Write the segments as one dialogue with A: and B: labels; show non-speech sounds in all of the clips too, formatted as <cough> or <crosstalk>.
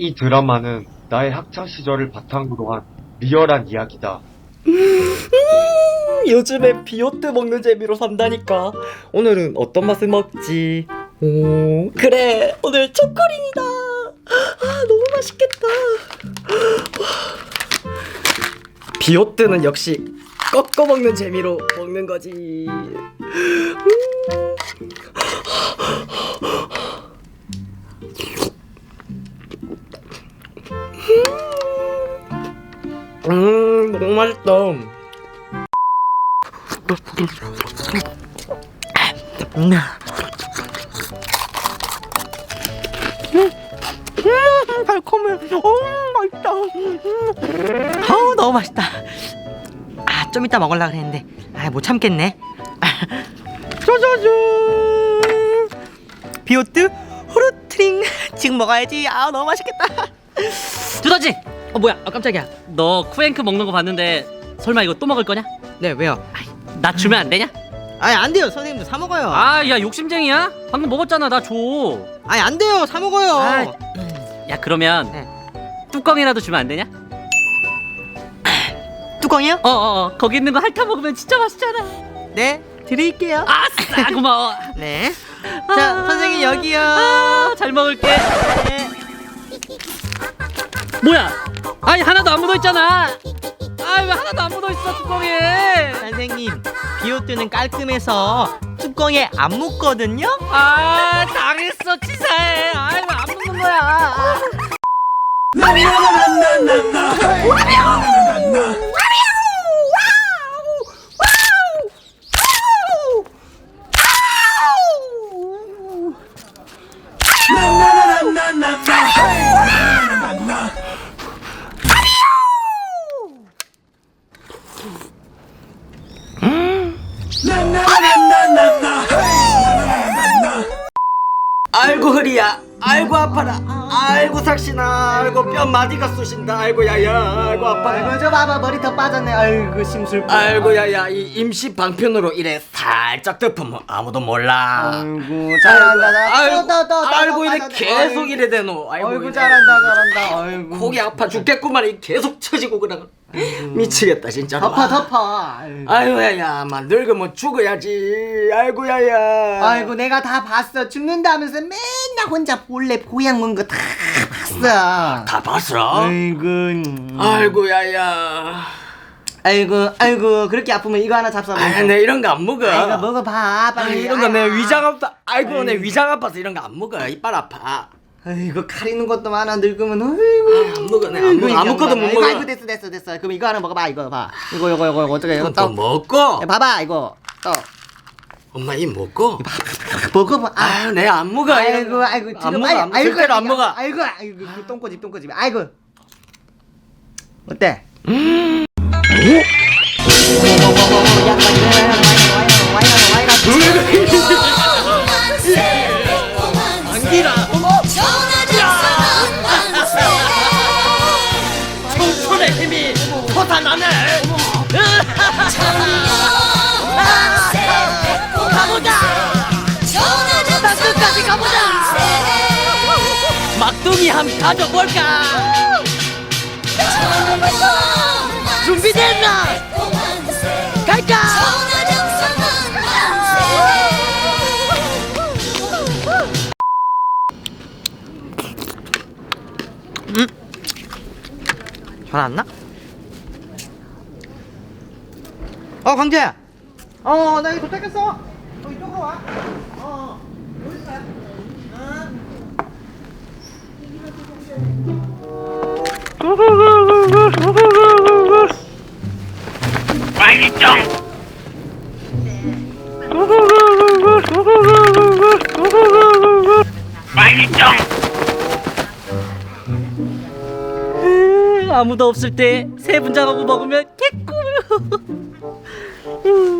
A: 이 드라마는 나의 학창 시절을 바탕으로 한 리얼한 이야기다.
B: 요즘에 비오트 먹는 재미로 산다니까. 오늘은 어떤 맛을 먹지? 오, 그래. 오늘 초코링이다. 아, 너무 맛있겠다. 비오트는 역시 꺾어 먹는 재미로 먹는 거지. 음, 너무 맛있다. 음. 음, 달콤해. 어, 맛있다. 음. 너무 맛있다. 아, 좀 이따 먹으려 그랬는데, 아, 못 참겠네. 짜자잔. 비오트 후르트링 지금 먹어야지. 아, 너무 맛있겠다.
C: 두더지! 어 뭐야? 아 깜짝이야. 너 쿠앤크 먹는 거 봤는데 설마 이거 또 먹을 거냐?
B: 네, 왜요?
C: 나 주면 안 되냐?
B: 아니, 안 돼요. 선생님도 사 먹어요.
C: 아, 야 욕심쟁이야? 방금 먹었잖아. 나 줘.
B: 아니, 안 돼요. 사 먹어요.
C: 아, 야 그러면
B: 네.
C: 뚜껑이라도 주면 안 되냐?
B: 뚜껑이요?
C: 어, 어, 어. 거기 있는 거 핥아 먹으면 진짜 맛있잖아.
B: 네, 드릴게요.
C: 아싸, 고마워. <laughs>
B: 네. 자,
C: 아.
B: 선생님 여기요.
C: 아, 잘 먹을게.
B: 네.
C: 뭐야? 아니 하나도 안 묻어 있잖아. 아, 왜 하나도 안 묻어 있어 뚜껑에?
B: 선생님, 비오트는 깔끔해서 뚜껑에 안 묻거든요.
C: 아, 당했어 치사해. 아, 왜안 묻는 거야?
B: 아이고 허리야, 아이고 아파라, 아이고 삭신아, 아이고 뼈 마디가 쑤신다, 아이고 야야, 아이고 아파라.
D: 아이고 저 봐봐 머리 더 빠졌네 아이고 심술파
B: 아이고 야야, 이 임시 방편으로 이래 살짝 덮으면 아무도 몰라.
D: 아이고 잘한다 나-
B: 아이고,
D: 또, 또, 또, 또,
B: 아이고
D: 또
B: 이래
D: 빠졌네.
B: 계속
D: 아이고,
B: 이래 되노. 아이고,
D: 아이고
B: 이래.
D: 잘한다 잘한다 아이고
B: 고기 아파 죽겠구만 이 계속 처지고 그래. 미치겠다 진짜로.
D: 덮어 덮어 아이고.
B: 아이고 야야, 막 늙으면 죽어야지. 아이고 야야.
D: 아이고 내가 다 봤어 죽는다면서 맨날 혼자 볼래 보양 먹은 거다 봤어
B: 다 봤어?
D: 아이고 음.
B: 아이고 야야.
D: 아이고 아이고 그렇게 아프면 이거 하나 잡숴
B: 아, 내 이런 거 안 먹어.
D: 아이고 먹어봐
B: 아,
D: 빨리
B: 이런 거 내
D: 아야.
B: 위장 아파. 아이고 내 위장 아파서 이런 거 안 먹어. 이빨 아파.
D: 아이고 가리는 것도 많아 늙으면 아이고
B: 안 먹어. 내가 안 먹어. 아무것도 못
D: 아이고,
B: 먹어.
D: 아이고 됐어 됐어 됐어 그럼 이거 하나 먹어봐 이거 봐 이거 이거 이거 이거 어떻게 이거 또또
B: 먹고.
D: 야, 봐봐 이거 또
B: 엄마 이 먹고.
D: 먹어봐 아,
B: 아유 내가 안 먹어.
D: 아이고 아이고
B: 안
D: 지금
B: 먹어.
D: 아이-
B: 안 먹어. 절대로 안 먹어.
D: 아이고 아이고 그 똥꼬집 똥꼬집 아이고 어때?
B: 안기
C: 함 가져볼까?
E: 준비됐나? 갈까?
B: 전화 안 나? 어 광재야.
D: 어, 나 이거 도착했어. 어, 이쪽으로 와.
C: 음, 아무도 없을 때새 분장하고 먹으면 개꿀. <laughs>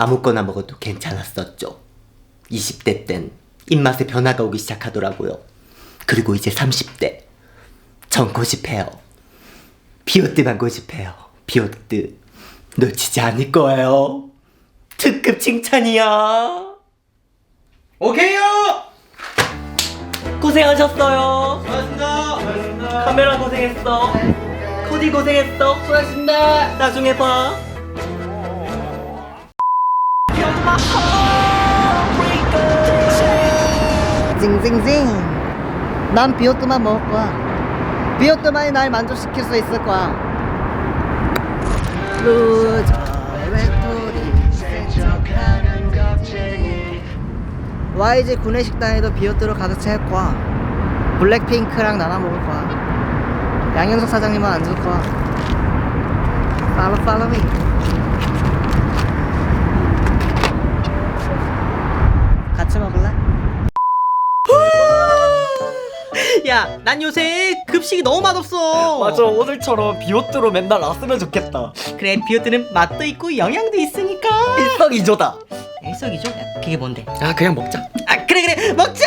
F: 아무거나 먹어도 괜찮았었죠. 20대 땐 입맛에 변화가 오기 시작하더라고요. 그리고 이제 30대. 전 고집해요. 비오트만 고집해요. 비오트. 놓치지 않을 거예요. 특급 칭찬이야. 오케이요! 고생하셨어요. 수고하셨습니다. 카메라 고생했어. 코디 고생했어. 수고하셨습니다. 나중에 봐.
D: 징징징. 난 비오트만 먹을 거야. 비오트만이 날 만족시킬 수 있을 거야. 루저 외톨이 세척하는 겁쟁이 YG 구내식당에도 비오트로 가득 채울 거야. 블랙핑크랑 나눠 먹을 거야. 양현석 사장님은 안 줄 거야. 팔로 팔로 미 같이 먹을래?
B: 야, 난 요새 급식이 너무 맛없어.
F: 오늘처럼 비오트로 맨날 왔으면 좋겠다.
B: 그래, 비오트는 맛도 있고 영양도 있으니까.
F: 일석이조다.
B: 일석이조? 야, 그게 뭔데?
F: 아 그냥 먹자.
B: 아, 그래 그래, 먹자.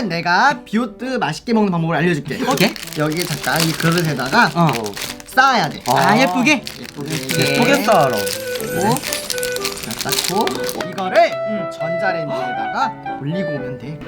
D: 오늘은 내가 비오트 맛있게 먹는 방법을 알려줄게.
B: 오케이.
D: 여기 잠깐 이 그릇에다가
B: 어.
D: 쌓아야 돼.
B: 아, 예쁘게.
D: 예쁘게.
F: 예쁘게 썰어.
D: 고 자, 쌓고 이거를 전자레인지에다가 돌리고 오면 돼.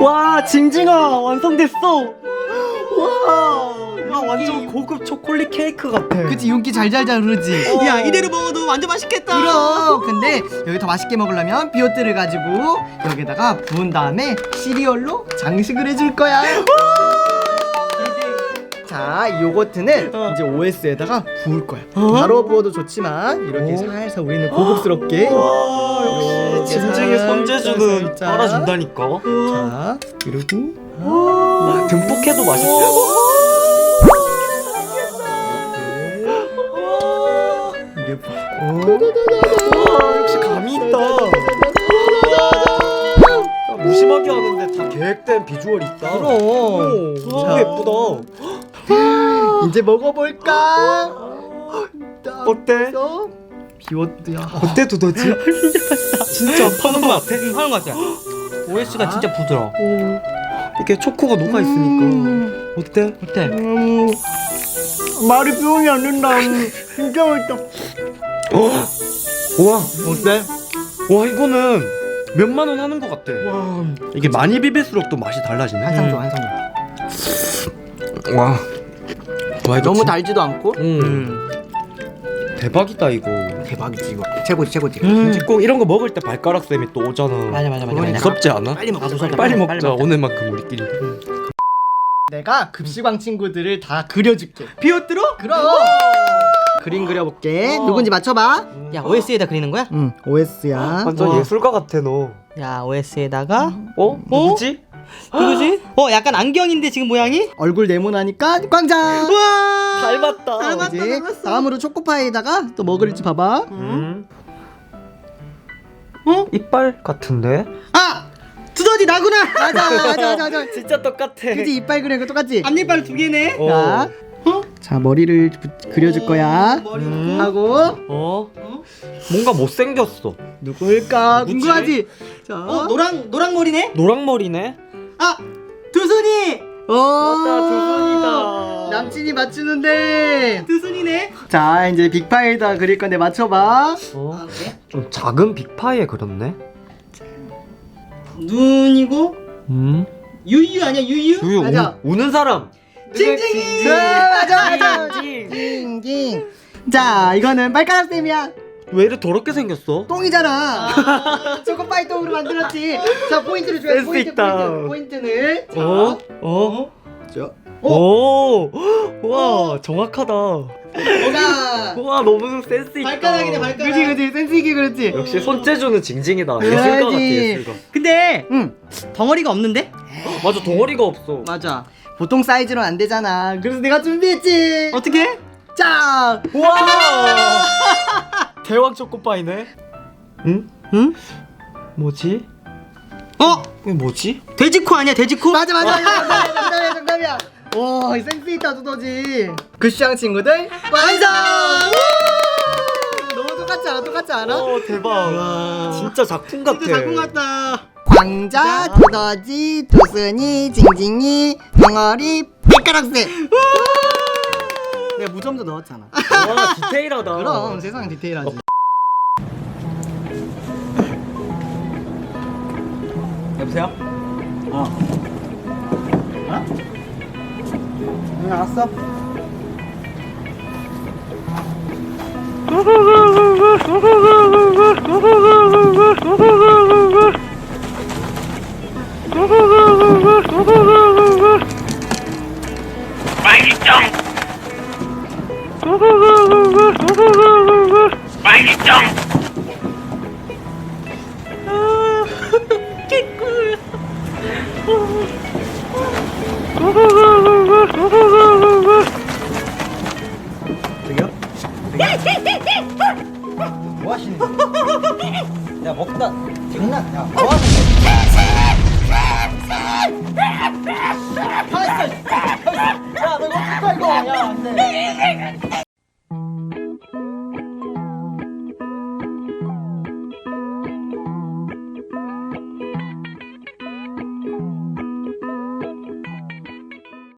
F: 와 징징아 완성됐어. 와, 야 완전 고급 초콜릿 케이크 같아.
D: 그치 윤기 잘잘잘 흐르지.
B: 야, 이대로 먹어도 완전 맛있겠다.
D: 그럼 근데 여기 더 맛있게 먹으려면 비오트를 가지고 여기다가 부은 다음에 시리얼로 장식을 해줄 거야. 자, 이 요거트는 이제 OS에다가 부을 거야. 바로 부어도 좋지만 이렇게 살살 우리는 고급스럽게.
F: 역시 징징이 손재주는 따라준다니까.
D: 자, 그리고
F: 와, 듬뿍 해도 맛있어. 와, 역시 감이 있다. 야, 무심하게 하는데 다 계획된 비주얼이 있다.
D: 그럼.
F: 너무 예쁘다.
D: 이제 먹어볼까?
F: 어때?
D: 어? 비오트야.
F: 어때 두더지? 진짜 파는 거 같아?
B: 응, 하는 거 같아. OS가 진짜 부드러워.
F: 이게 초코가 녹아 있으니까 어때?
B: 어때?
D: 음, 말이 표현이 안 된다. <laughs> 진짜 맛있다.
F: 와 어때? 와 이거는 몇만 원 하는 것 같아. 와 이게 많이 비빌수록 또 맛이 달라지네.
D: 한상조, 한상조.
F: 와. 와 이거
D: 너무
F: 진-
D: 달지도 않고.
F: 음. 대박이다 이거.
D: 대박이지 이거. 최고지, 최고지.
F: 꼭 이런 거 먹을 때 발가락 쌤이 또 오잖아.
B: 맞아, 맞아, 맞아. 맞아.
F: 무섭지 않아?
B: 빨리 먹자.
F: 빨리,
B: 빨리
F: 먹자.
B: 먹자.
F: 오늘만큼 우리끼리.
D: 내가 급식왕 친구들을 다 그려줄게. 비오트로? 그럼. 그림 그려볼게. 누군지 맞춰봐.
B: 야, OS에다 그리는 거야?
D: 응, OS야.
F: 완전 예술가 같아 너.
B: 야, OS에다가
F: 어? 누구지?
B: 누구지? 어, 약간 안경인데 지금 모양이?
D: 얼굴 네모나니까 광장. <laughs>
B: 우와!
F: 닮았다.
B: 닮았다.
D: 이제 다음으로 초코파이에다가 또 뭐 그릴지 봐봐.
F: 음.
B: 어?
F: 이빨 같은데?
B: 아! 두더지 나구나!
D: 맞아, 맞아, 맞아, 맞아. <laughs>
F: 진짜 똑같아.
D: 그지 이빨 그리는 거 똑같지?
B: 앞니빨 두 개네.
F: 어.
D: 자, 자 머리를 부- 그려줄 거야.
B: 머리
F: 음.
D: 하고
F: 어? 뭔가 못생겼어.
D: 누굴까 궁금하지? 자,
B: 어, 노랑 노랑 머리네?
F: 노랑머리네?
B: 아! 두순이!
D: 오
F: 맞다, 두 손이다.
D: 남친이 맞추는데
B: 두 손이네.
D: 자 이제 빅파이다 그릴 건데 맞춰봐
F: 어? 좀 작은 빅파이에 그렸네?
B: 눈이고
F: 음?
B: 유유 아니야 유유?
F: 유유
D: 맞아.
F: 우, 우는 사람
B: 징징이.
D: 자, 맞아 맞아. 징징 자 이거는 발가락 쌤이야.
F: 왜 이렇게 더럽게 생겼어?
D: 똥이잖아. <laughs> 초코파이 똥으로 만들었지. 자 포인트를 줘야 돼
F: 센스
D: 포인트
F: 있다.
D: 포인트 포인트는. 자,
F: 어? 어?
D: 자,
F: 오! <gasps> 와 정확하다.
D: 뭐가? <laughs>
F: 와 너무 센스 있다.
B: 발가락이네 발가락.
D: 그지 그지. 센스 있게 그렇지.
F: 역시 손재주는 징징이다.
D: 그래야지.
F: 예술가 같아 예술가.
B: 근데
D: 응
B: 덩어리가 없는데? <gasps>
F: 맞아 덩어리가 없어.
B: 맞아.
D: 보통 사이즈로 안 되잖아 그래서 내가 준비했지
B: 어떻게?
F: 자와 <laughs> 대왕 초코파이네 응?
B: 응?
F: 뭐지?
B: 어?
F: 이게 뭐지?
B: 돼지코 아니야 돼지코?
D: 맞아 맞아 맞아 <laughs> 정답이야 정답이야 정답이야 와 센스 있다 두더지 그시장 친구들 완성 우! 너무 똑같지 않아 똑같지 않아?
F: 어 대박 진짜 작품 같아
B: 진짜 작품 같다.
D: 광자 두더지 도순이 징징이 덩어리 발가락새. 내가 무좀도 넣었잖아. <laughs>
F: 와 디테일하다.
D: 그럼 세상 디테일하지.
F: 여보세요?
D: 어? 응 알았어 <laughs>
F: 저기요? 뭐 하시는 거야? 야 먹다 장난 야 뭐 하는 거야? 야 너 이거 어떡할 거야 야 안 돼